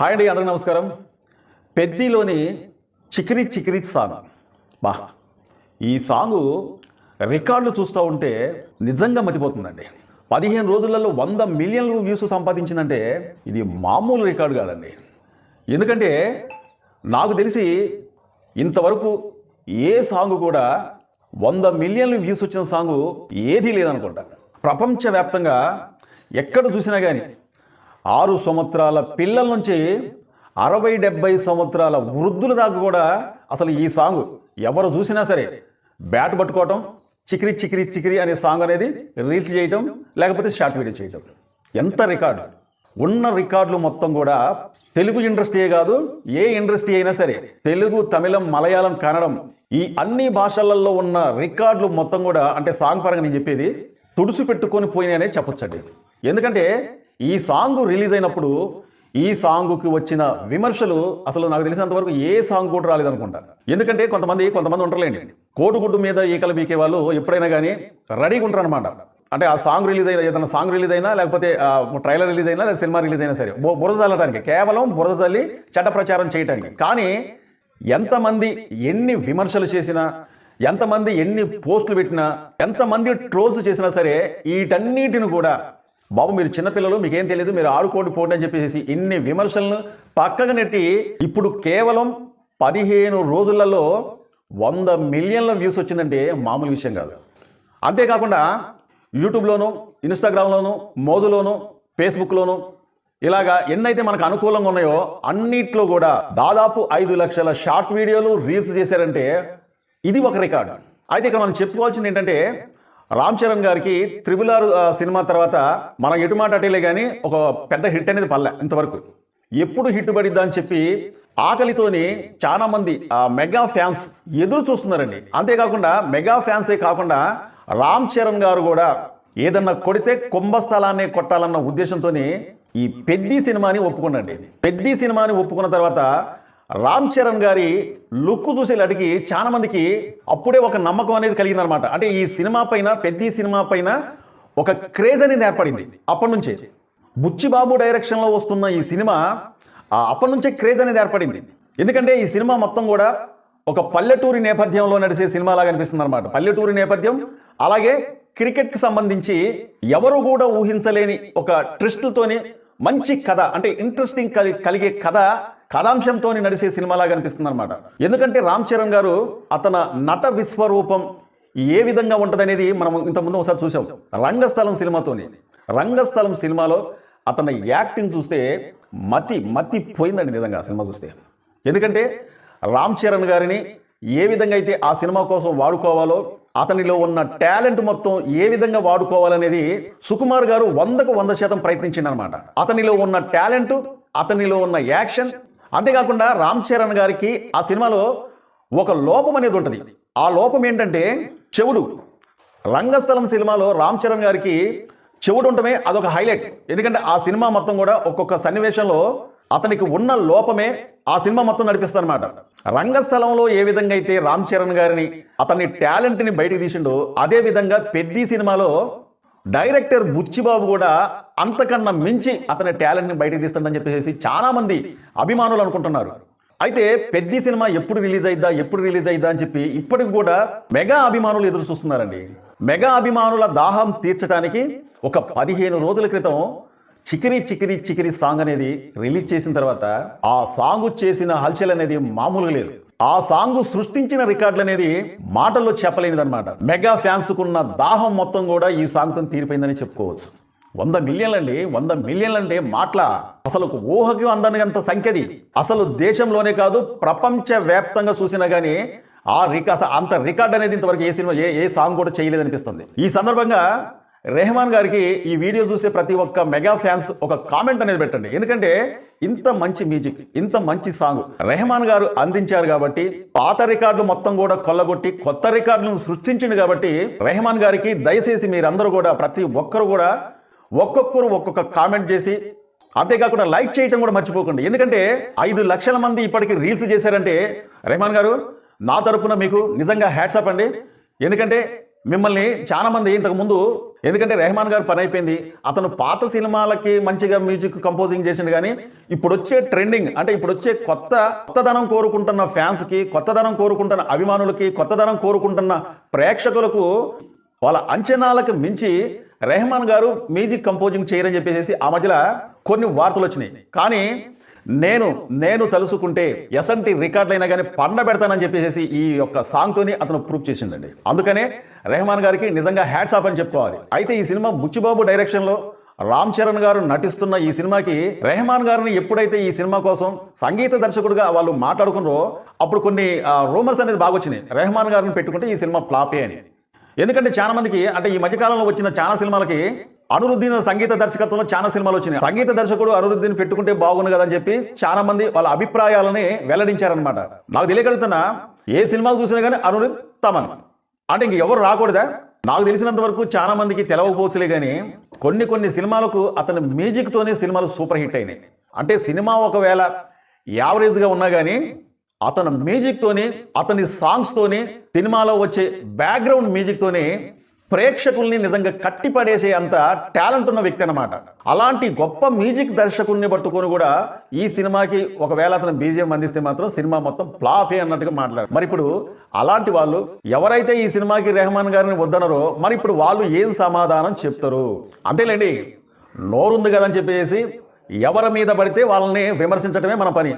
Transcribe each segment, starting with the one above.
Hi అండి అందరికీ నమస్కారం. పెద్దిలోని చికిరి చికిరి సాంగ్. బా ఈ సాంగు రికార్డులు చూస్తూ ఉంటే నిజంగా మతిపోతుందండి. పదిహేను రోజులలో వంద మిలియన్లు వ్యూస్ సంపాదించిందంటే ఇది మామూలు రికార్డు కాదండి. ఎందుకంటే నాకు తెలిసి ఇంతవరకు ఏ సాంగ్ కూడా వంద మిలియన్లు వ్యూస్ వచ్చిన సాంగు ఏదీ లేదనుకుంటా. ప్రపంచవ్యాప్తంగా ఎక్కడ చూసినా కానీ ఆరు సంవత్సరాల పిల్లల నుంచి అరవై డెబ్బై సంవత్సరాల వృద్ధుల దాకా కూడా అసలు ఈ సాంగ్ ఎవరు చూసినా సరే బ్యాట్ పట్టుకోవటం చికిరి చికిరి చికిరి అనే సాంగ్ అనేది రీల్స్ చేయటం లేకపోతే షార్ట్ వీడియో చేయటం. ఎంత రికార్డు? ఉన్న రికార్డులు మొత్తం కూడా తెలుగు ఇండస్ట్రీయే కాదు ఏ ఇండస్ట్రీ అయినా సరే తెలుగు తమిళం మలయాళం కన్నడం ఈ అన్ని భాషలలో ఉన్న రికార్డులు మొత్తం కూడా అంటే సాంగ్ పరంగా నేను చెప్పేది తుడుసు పెట్టుకొని పోయినాయనే చెప్పొచ్చండి. ఎందుకంటే ఈ సాంగ్ రిలీజ్ అయినప్పుడు ఈ సాంగ్కి వచ్చిన విమర్శలు అసలు నాకు తెలిసినంతవరకు ఏ సాంగ్ కూడా రాలేదనుకుంటా. ఎందుకంటే కొంతమంది కొంతమంది ఉంటారులేండి కోటుగుడ్డు మీద ఈకలు బీకే వాళ్ళు ఎప్పుడైనా కానీ రెడీగా ఉంటారు అనమాట అంటే ఆ సాంగ్ రిలీజ్ అయినా ఏదైనా సాంగ్ రిలీజ్ అయినా లేకపోతే ట్రైలర్ రిలీజ్ అయినా లేదా సినిమా రిలీజ్ అయినా సరే బురద చల్లడానికి కేవలం బురద తల్లి చట్ట ప్రచారం చేయటానికి. కానీ ఎంతమంది ఎన్ని విమర్శలు చేసినా ఎంతమంది ఎన్ని పోస్టులు పెట్టినా ఎంతమంది ట్రోల్స్ చేసినా సరే వీటన్నిటిని కూడా బాబు మీరు చిన్నపిల్లలు మీకేం తెలియదు మీరు ఆడుకోండి పోండి అని చెప్పేసి ఇన్ని విమర్శలను పక్కగా నెట్టి ఇప్పుడు కేవలం పదిహేను రోజులలో వంద మిలియన్ల వ్యూస్ వచ్చిందంటే మామూలు విషయం కాదు. అంతేకాకుండా యూట్యూబ్లోను ఇన్స్టాగ్రామ్లోను మోదులోను ఫేస్బుక్లోను ఇలాగా ఎన్నైతే మనకు అనుకూలంగా ఉన్నాయో అన్నిట్లో కూడా దాదాపు ఐదు లక్షల షార్ట్ వీడియోలు రీల్స్ చేశారంటే ఇది ఒక రికార్డు. అయితే ఇక్కడ మనం చెప్పుకోవాల్సింది ఏంటంటే రామ్ చరణ్ గారికి త్రిబుల్ ఆర్ సినిమా తర్వాత మనం ఎటు మాట అటేలే కానీ ఒక పెద్ద హిట్ అనేది పల్లె ఇంతవరకు. ఎప్పుడు హిట్ పడిద్దా అని చెప్పి ఆకలితోని చాలా మంది ఆ మెగా ఫ్యాన్స్ ఎదురు చూస్తున్నారండి. అంతేకాకుండా మెగా ఫ్యాన్సే కాకుండా రామ్ చరణ్ గారు కూడా ఏదన్నా కొడితే కుంభస్థలాన్ని కొట్టాలన్న ఉద్దేశంతోని ఈ పెద్ది సినిమాని ఒప్పుకున్నాండి పెద్ది సినిమాని ఒప్పుకున్న తర్వాత రామ్ చరణ్ గారి లుక్ చూసే లడికి చాలా మందికి అప్పుడే ఒక నమ్మకం అనేది కలిగిందనమాట అంటే ఈ సినిమా పైన పెద్ద సినిమా పైన ఒక క్రేజ్ అనేది ఏర్పడింది అప్పటి నుంచే. బుచ్చిబాబు డైరెక్షన్లో వస్తున్న ఈ సినిమా అప్పటి నుంచే క్రేజ్ అనేది ఏర్పడింది. ఎందుకంటే ఈ సినిమా మొత్తం కూడా ఒక పల్లెటూరి నేపథ్యంలో నడిచే సినిమా లాగా అనిపిస్తుంది అనమాట పల్లెటూరి నేపథ్యం అలాగే క్రికెట్కి సంబంధించి ఎవరు కూడా ఊహించలేని ఒక ట్విస్ట్తోని మంచి కథ అంటే ఇంట్రెస్టింగ్ కలిగే కథ కథాంశంతో నడిచే సినిమాలాగా అనిపిస్తుంది అనమాట ఎందుకంటే రామ్ చరణ్ గారు అతన నట విశ్వరూపం ఏ విధంగా ఉంటుందనేది మనం ఇంతకుముందు ఒకసారి చూసాం రంగస్థలం సినిమాతోని. రంగస్థలం సినిమాలో అతని యాక్టింగ్ చూస్తే మతి మతి పోయిందండి నిజంగా సినిమా చూస్తే. ఎందుకంటే రామ్ చరణ్ గారిని ఏ విధంగా అయితే ఆ సినిమా కోసం వాడుకోవాలో అతనిలో ఉన్న టాలెంట్ మొత్తం ఏ విధంగా వాడుకోవాలనేది సుకుమార్ గారు వందకు వంద శాతం ప్రయత్నించిందనమాట అతనిలో ఉన్న టాలెంట్ అతనిలో ఉన్న యాక్షన్ అంతేకాకుండా రామ్ చరణ్ గారికి ఆ సినిమాలో ఒక లోపం అనేది ఉంటుంది. ఆ లోపం ఏంటంటే చెవుడు. రంగస్థలం సినిమాలో రామ్ చరణ్ గారికి చెవుడు ఉండటమే అదొక హైలైట్. ఎందుకంటే ఆ సినిమా మొత్తం కూడా ఒక్కొక్క సన్నివేశంలో అతనికి ఉన్న లోపమే ఆ సినిమా మొత్తం నడిపిస్తారనమాట రంగస్థలంలో ఏ విధంగా అయితే రామ్ చరణ్ గారిని అతని టాలెంట్ని బయటకు తీసిండో అదే విధంగా పెద్ది సినిమాలో డైరెక్టర్ బుచ్చిబాబు కూడా అంతకన్నా మించి అతని టాలెంట్ని బయటకు తీస్తాడని చెప్పేసి చాలామంది అభిమానులు అనుకుంటున్నారు. అయితే పెద్ద సినిమా ఎప్పుడు రిలీజ్ అయిద్దా ఎప్పుడు రిలీజ్ అయిద్దా అని చెప్పి ఇప్పటికి కూడా మెగా అభిమానులు ఎదురు చూస్తున్నారండి. మెగా అభిమానుల దాహం తీర్చడానికి ఒక పదిహేను రోజుల క్రితం చికిరి చికిరి చికిరి సాంగ్ అనేది రిలీజ్ చేసిన తర్వాత ఆ సాంగ్ చేసిన హల్చల్ అనేది మామూలుగా లేదు. ఆ సాంగ్ సృష్టించిన రికార్డులు అనేది మాటల్లో చెప్పలేనిదన్నమాట. మెగా ఫ్యాన్స్కున్న దాహం మొత్తం కూడా ఈ సాంగ్తో తీరిపోయిందని చెప్పుకోవచ్చు. వంద మిలియన్లు అండి వంద మిలియన్లు అంటే మాటల. అసలు ఊహకి అందనంత సంఖ్యది. అసలు దేశంలోనే కాదు ప్రపంచ వ్యాప్తంగా చూసినా కానీ ఆ రికార్డ్ అంత రికార్డ్ అనేది ఇంతవరకు ఏ సినిమా ఏ ఏ సాంగ్ కూడా చేయలేదనిపిస్తుంది. ఈ సందర్భంగా రెహమాన్ గారికి ఈ వీడియో చూసే ప్రతి ఒక్క మెగా ఫ్యాన్స్ ఒక కామెంట్ అనేది పెట్టండి. ఎందుకంటే ఇంత మంచి మ్యూజిక్ ఇంత మంచి సాంగ్ రెహమాన్ గారు అందించారు కాబట్టి పాత రికార్డులు మొత్తం కూడా కొల్లగొట్టి కొత్త రికార్డులను సృష్టించింది కాబట్టి రెహమాన్ గారికి దయచేసి మీరందరూ కూడా ప్రతి ఒక్కరు కూడా ఒక్కొక్కరు ఒక్కొక్క కామెంట్ చేసి అంతేకాకుండా లైక్ చేయటం కూడా మర్చిపోకండి. ఎందుకంటే ఐదు లక్షల మంది ఇప్పటికి రీల్స్ చేశారంటే రెహమాన్ గారు నా తరపున మీకు నిజంగా హ్యాట్సప్ అండి. ఎందుకంటే మిమ్మల్ని చాలామంది ఇంతకుముందు ఎందుకంటే రెహమాన్ గారు పని అయిపోయింది. అతను పాత సినిమాలకి మంచిగా మ్యూజిక్ కంపోజింగ్ చేసిండు కానీ ఇప్పుడు వచ్చే ట్రెండింగ్ అంటే ఇప్పుడు వచ్చే కొత్త కొత్తదనం కోరుకుంటున్న ఫ్యాన్స్కి కొత్తదనం కోరుకుంటున్న అభిమానులకి కొత్తదనం కోరుకుంటున్న ప్రేక్షకులకు వాళ్ళ అంచనాలకు మించి రెహమాన్ గారు మ్యూజిక్ కంపోజింగ్ చేయరని చెప్పేసి ఆ మధ్యలో కొన్ని వార్తలు వచ్చినాయి. కానీ నేను నేను తలుసుకుంటే ఎసంటి రికార్డులైనా కానీ పండ పెడతానని చెప్పేసి ఈ యొక్క సాంగ్తోని అతను ప్రూవ్ చేసిందండి అందుకనే రెహమాన్ గారికి నిజంగా హ్యాట్స్ ఆఫ్ అని చెప్పుకోవాలి. అయితే ఈ సినిమా బుచ్చిబాబు డైరెక్షన్లో రామ్ చరణ్ గారు నటిస్తున్న ఈ సినిమాకి రెహమాన్ గారిని ఎప్పుడైతే ఈ సినిమా కోసం సంగీత దర్శకుడిగా వాళ్ళు మాట్లాడుకున్నారో అప్పుడు కొన్ని రూమర్స్ అనేది బాగా వచ్చినాయి. రెహమాన్ గారిని పెట్టుకుంటే ఈ సినిమా ఫ్లాపే అని. ఎందుకంటే చాలా మందికి అంటే ఈ మధ్యకాలంలో వచ్చిన చాలా సినిమాలకి అనురుద్దీన్ సంగీత దర్శకత్వంలో చాలా సినిమాలు వచ్చినాయి. సంగీత దర్శకుడు అనురుద్దీన్ పెట్టుకుంటే బాగుంది అని చెప్పి చాలా మంది వాళ్ళ అభిప్రాయాలని వెల్లడించారనమాట నాకు తెలియగలుగుతున్నా ఏ సినిమా చూసినా కానీ అనురుద్ తమన్. అంటే ఇంక ఎవరు రాకూడదా? నాకు తెలిసినంత వరకు చాలా మందికి తెలవకపోవచ్చులే కానీ కొన్ని కొన్ని సినిమాలకు అతని మ్యూజిక్తోనే సినిమాలు సూపర్ హిట్ అయినాయి. అంటే సినిమా ఒకవేళ యావరేజ్గా ఉన్నా కానీ అతని మ్యూజిక్తోనే అతని సాంగ్స్తోని సినిమాలో వచ్చే బ్యాక్గ్రౌండ్ మ్యూజిక్తోనే ప్రేక్షకుల్ని నిజంగా కట్టిపడేసే అంత టాలెంట్ ఉన్న వ్యక్తి అనమాట అలాంటి గొప్ప మ్యూజిక్ దర్శకుల్ని పట్టుకొని కూడా ఈ సినిమాకి ఒకవేళ అతను బీజేఎం అందిస్తే మాత్రం సినిమా మొత్తం ఫ్లాపే అన్నట్టుగా మాట్లాడారు. మరి ఇప్పుడు అలాంటి వాళ్ళు ఎవరైతే ఈ సినిమాకి రెహమాన్ గారిని వద్దనరో మరి ఇప్పుడు వాళ్ళు ఏం సమాధానం చెప్తారు? అంతేలేండి నోరుంది కదని చెప్పేసి ఎవరి మీద పడితే వాళ్ళని విమర్శించడమే మన పని.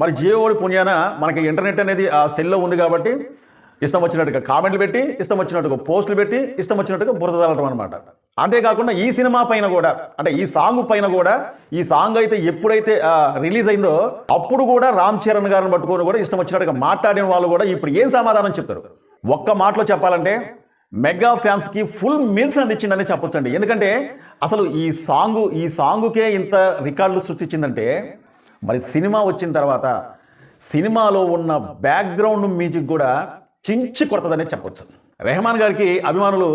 మరి జియోడి పుణ్యాన మనకి ఇంటర్నెట్ అనేది ఆ సెల్లో ఉంది కాబట్టి ఇష్టం వచ్చినట్టుగా కామెంట్లు పెట్టి ఇష్టం వచ్చినట్టుగా పోస్టులు పెట్టి ఇష్టం వచ్చినట్టుగా బురద తలటం అనమాట అంతేకాకుండా ఈ సినిమా పైన కూడా అంటే ఈ సాంగ్ పైన కూడా ఈ సాంగ్ అయితే ఎప్పుడైతే రిలీజ్ అయిందో అప్పుడు కూడా రామ్ చరణ్ గారిని పట్టుకొని కూడా ఇష్టం వచ్చినట్టుగా మాట్లాడిన వాళ్ళు కూడా ఇప్పుడు ఏం సమాధానం చెప్తారు? ఒక్క మాటలో చెప్పాలంటే మెగా ఫ్యాన్స్కి ఫుల్ మీల్స్ అందించిందని చెప్పొచ్చండి. ఎందుకంటే అసలు ఈ సాంగ్ ఈ సాంగుకే ఇంత రికార్డులు సృష్టించిందంటే మరి సినిమా వచ్చిన తర్వాత సినిమాలో ఉన్న బ్యాక్గ్రౌండ్ మ్యూజిక్ కూడా చించి కొడతదనే చెప్పొచ్చు. రెహమాన్ గారికి అభిమానులు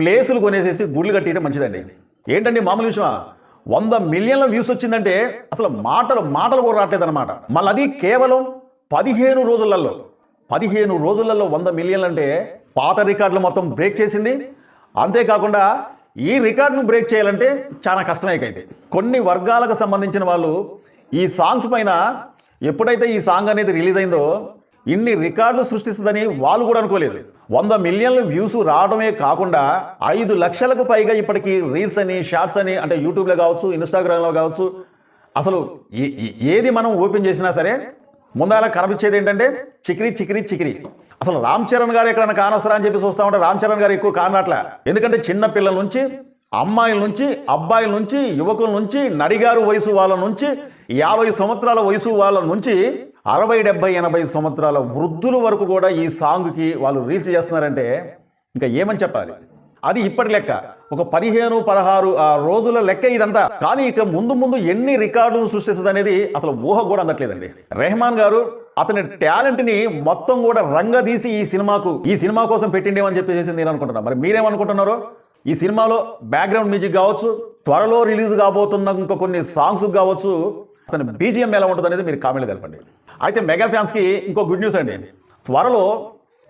ప్లేసులు కొనేసేసి గుళ్ళు కట్టేయడం మంచిదండి. ఏంటండి మామూలు విషయం వంద మిలియన్ల వ్యూస్ వచ్చిందంటే అసలు మాటలు మాటలు కూడా రావట్లేదు అనమాట మళ్ళీ అది కేవలం పదిహేను రోజులలో పదిహేను రోజులలో వంద మిలియన్లు అంటే పాత రికార్డులు మొత్తం బ్రేక్ చేసింది. అంతేకాకుండా ఈ రికార్డును బ్రేక్ చేయాలంటే చాలా కష్టమే కొన్ని వర్గాలకు సంబంధించిన వాళ్ళు ఈ సాంగ్స్ పైన ఎప్పుడైతే ఈ సాంగ్ అనేది రిలీజ్ అయిందో ఇన్ని రికార్డులు సృష్టిస్తుందని వాళ్ళు కూడా అనుకోలేదు. వంద మిలియన్ల వ్యూస్ రావడమే కాకుండా ఐదు లక్షలకు పైగా ఇప్పటికీ రీల్స్ అని షార్ట్స్ అని అంటే యూట్యూబ్లో కావచ్చు ఇన్స్టాగ్రామ్లో కావచ్చు అసలు ఏ- ఏది మనం ఓపెన్ చేసినా సరే ముందాల కనిపించేది ఏంటంటే చికిరి చికిరి చికిరి. అసలు రామ్ చరణ్ గారు ఎక్కడైనా కానొస్తారా అని చెప్పి చూస్తా ఉంటే రామ్ చరణ్ గారు ఎక్కువ కానట్ల. ఎందుకంటే చిన్న పిల్లల నుంచి అమ్మాయిల నుంచి అబ్బాయిల నుంచి యువకుల నుంచి నడిగారు వయసు వాళ్ళ నుంచి యాభై సంవత్సరాల వయసు వాళ్ళ నుంచి అరవై డెబ్బై ఎనభై సంవత్సరాల వృద్ధుల వరకు కూడా ఈ సాంగ్కి వాళ్ళు రీల్స్ చేస్తున్నారంటే ఇంకా ఏమని చెప్పాలి? అది ఇప్పటి లెక్క. ఒక పదిహేను పదహారు ఆ రోజుల లెక్క ఇదంతా. కానీ ఇక ముందు ముందు ఎన్ని రికార్డులు సృష్టిస్తుంది అనేది అసలు ఊహ కూడా అందట్లేదండి. రెహమాన్ గారు అతని టాలెంట్ని మొత్తం కూడా రంగదీసి ఈ సినిమాకు ఈ సినిమా కోసం పెట్టిండేమని చెప్పేసి నేను అనుకుంటున్నా. మరి మీరేమనుకుంటున్నారో? ఈ సినిమాలో బ్యాక్గ్రౌండ్ మ్యూజిక్ కావచ్చు త్వరలో రిలీజ్ కాబోతున్న ఇంకా కొన్ని సాంగ్స్ కావచ్చు అతని బీజిఎం ఎలా ఉంటుంది అనేది మీరు కామెంట్ తెలపండి. అయితే మెగా ఫ్యాన్స్కి ఇంకో గుడ్ న్యూస్ అండి. త్వరలో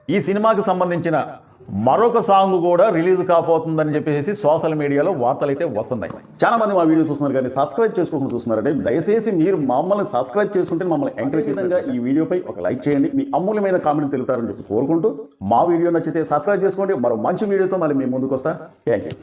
ఈ సినిమాకి సంబంధించిన మరొక సాంగ్ కూడా రిలీజ్ కాబోతుందని చెప్పేసి సోషల్ మీడియాలో వార్తలు అయితే వస్తున్నాయి. చాలా మంది మా వీడియో చూస్తున్నారు కానీ సబ్స్క్రైబ్ చేసుకోకుండా చూస్తున్నారంటే దయచేసి మీరు మమ్మల్ని సబ్స్క్రైబ్ చేసుకుంటే మమ్మల్ని ఎంకరేజ్ చేసేందుకు ఈ వీడియోపై ఒక లైక్ చేయండి. మీ అమూల్యమైన కామెంట్ తెలుపుతారని చెప్పి కోరుకుంటూ మా వీడియో నచ్చితే సబ్స్క్రైబ్ చేసుకోండి. మరో మంచి వీడియోతో మళ్ళీ మేము ముందుకు వస్తా. Thank you